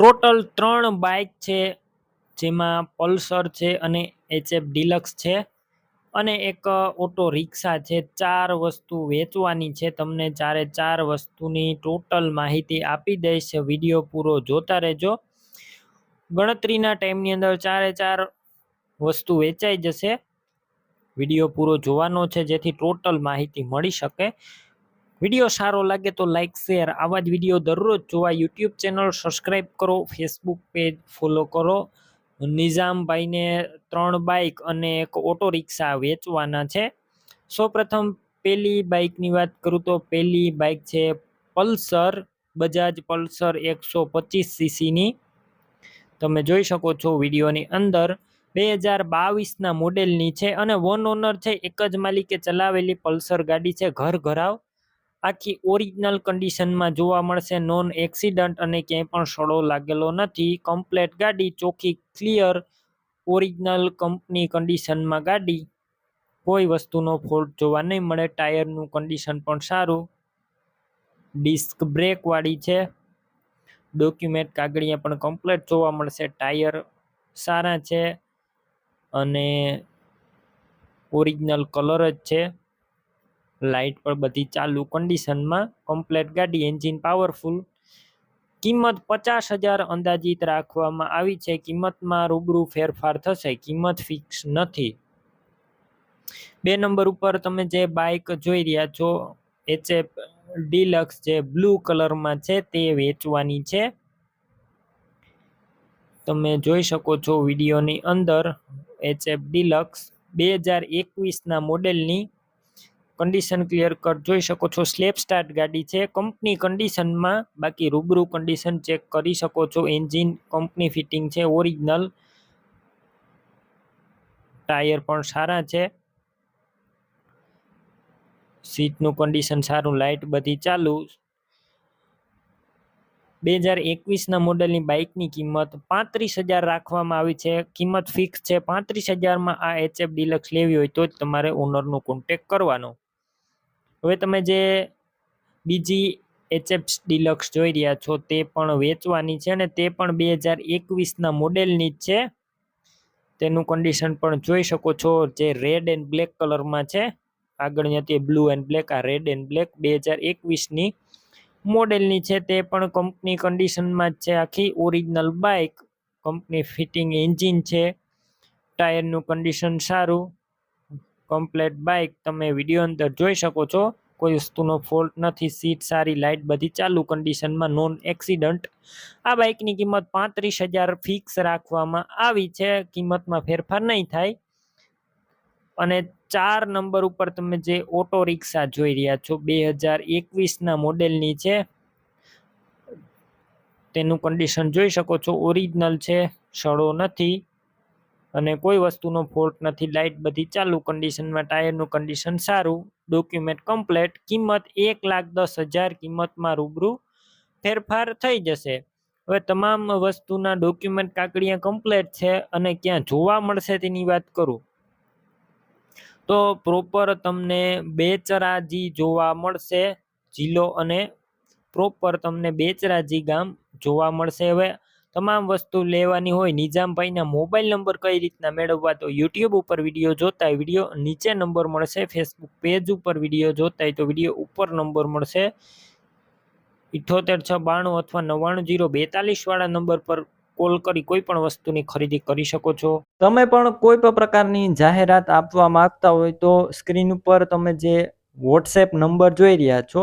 Total ત્રણ bike છે, જેમાં પલ્સર છે અને એચએફ ડિલક્સ છે. અને એક ઓટો રિક્ષા છે, ચાર વસ્તુ વેચવાની છે. તમને ચારે ચાર વસ્તુની ટોટલ માહિતી આપી દઈશ. વીડિયો પૂરો જોતા રહેજો. ગણતરીના ટાઈમની અંદર ચારે ચાર વસ્તુ વેચાઈ જશે. વીડિયો પૂરો જોવાનો છે, જેથી ટોટલ માહિતી મળી શકે. વીડિયો સારો લાગે તો લાઇક શેર આવા જ વીડિયો દરરોજ જોવા યુટ્યુબ ચેનલ સબસ્ક્રાઈબ કરો ફેસબુક પેજ ફોલો કરો. નિઝામભાઈને ત્રણ બાઇક અને એક ઓટો રિક્ષા વેચવાના છે. સૌપ્રથમ પહેલી બાઇકની વાત કરું તો પહેલી બાઇક છે પલ્સર, બજાજ પલ્સર એકસો પચીસ સીસીની તમે જોઈ શકો છો વિડીયોની અંદર. બે હજાર બાવીસના મોડેલની છે અને વન ઓનર છે, એક જ માલિકે ચલાવેલી પલ્સર ગાડી છે, ઘર ઘરાવ. આખી ઓરિજિનલ કન્ડિશનમાં જોવા મળશે. નોન એક્સિડન્ટ અને ક્યાંય પણ સડો લાગેલો નથી. કમ્પ્લેટ ગાડી, ચોખ્ખી ક્લિયર ઓરિજિનલ કંપની કન્ડિશનમાં ગાડી. કોઈ વસ્તુનો ફોલ્ટ જોવા નહીં મળે. ટાયરનું કન્ડિશન પણ સારું. ડિસ્ક બ્રેકવાળી છે. ડોક્યુમેન્ટ કાગળિયા પણ કમ્પ્લેટ જોવા મળશે. ટાયર સારા છે. અને ઓરિજિનલ કલર જ છે. લાઇટ પણ બધી ચાલુ કન્ડિશનમાં કમ્પ્લેટ ગાડી એન્જિન પાવરફુલ કિંમત પચાસ હજાર અંદાજિત રાખવામાં આવી છે. કિંમતમાં રૂબરૂ ફેરફાર થશે. કિંમત ફિક્સ નથી. બે નંબર ઉપર તમે જે બાઇક જોઈ રહ્યા છો એચએફ ડીલક્સ જે બ્લુ કલરમાં છે, તે વેચવાની છે. તમે જોઈ શકો છો વિડીયોની અંદર એચએફ ડીલક્સ બે હજાર એકવીસના મોડેલની કન્ડિશન ક્લિયર કટ જોઈ શકો છો સ્લેપ સ્ટાર્ટ ગાડી છે કંપની કન્ડિશનમાં બાકી રૂબરૂ કન્ડિશન ચેક કરી શકો છો એન્જિન કંપની ફિટિંગ છે ઓરિજિનલ ટાયર પણ સારા છે. સીટનું કન્ડિશન સારું લાઇટ બધી ચાલુ. બે હજાર એકવીસના મોડલની બાઇકની કિંમત પાંત્રીસ હજાર રાખવામાં આવી છે, કિંમત ફિક્સ છે, પાંત્રીસ હજારમાં આ એચએફ ડિલક્સ લેવી હોય તો જ તમારે ઓનરનો કોન્ટેક કરવાનો. હવે તમે જે બીજી એચએફ ડિલક્સ જોઈ રહ્યા છો, તે પણ વેચવાની છે અને તે પણ બે હજાર એકવીસના મોડેલની જ છે. તેનું કન્ડિશન પણ જોઈ શકો છો, જે રેડ એન્ડ બ્લેક કલરમાં છે. આગળની હતી બ્લુ એન્ડ બ્લેક આ રેડ એન્ડ બ્લેક બે હજાર એકવીસની મોડેલની છે. તે પણ કંપની કન્ડિશનમાં જ છે. આખી original bike company fitting engine છે. ટાયરનું કન્ડિશન સારું. કમ્પ્લેટ બાઇક તમે વીડિયો અંદર જોઈ શકો છો. કોઈ વસ્તુનો ફોલ્ટ નથી સીટ સારી લાઇટ બધી ચાલુ કન્ડિશનમાં નોન એક્સિડન્ટ આ બાઇકની કિંમત પાંત્રીસ હજાર ફિક્સ રાખવામાં આવી છે. કિંમતમાં ફેરફાર નહીં થાય. અને ચાર નંબર ઉપર તમે જે ઓટો રિક્ષા જોઈ રહ્યા છો, બે હજાર એકવીસના મોડેલની છે. તેનું કન્ડિશન જોઈ શકો છો. ઓરિજિનલ છે સડો નથી. અને કોઈ વસ્તુનો ફોલ્ટ નથી લાઇટ બધી ચાલુ કન્ડિશનમાં, ટાયરનું કન્ડિશન સારું, ડોક્યુમેન્ટ કમ્પ્લેટ, કિંમત એક લાખ દસ હજાર કિંમતમાં રૂબરૂ ફેરફાર થઈ જશે. હવે તમામ વસ્તુના ડોક્યુમેન્ટ કાકડિયા કમ્પ્લેટ છે અને ક્યાં જોવા મળશે તેની વાત કરું. તો પ્રોપર તમને બેચરાજી જોવા મળશે, જિલ્લો અને પ્રોપર તમને બેચરાજી ગામ જોવા મળશે. હવે તમામ વસ્તુ લેવાની હોય નિજામભાઈના મોબાઈલ નંબર કઈ રીતના મેળવવા, તો યુટ્યુબ ઉપર વીડિયો જોતા વીડિયો નીચે નંબર મળશે, ફેસબુક પેજ ઉપર વીડિયો જોતા તો વીડિયો ઉપર નંબર મળશે. ઇઠોતેર છ બાણું અથવા નવ્વાણું જીરો બેતાલીસ વાળા નંબર પર કોલ કરી કોઈ પણ વસ્તુની ખરીદી કરી શકો છો. તમે પણ કોઈ પણ પ્રકારની જાહેરાત આપવા માંગતા હોય, તો સ્ક્રીન ઉપર તમે જે વોટ્સએપ નંબર જોઈ રહ્યા છો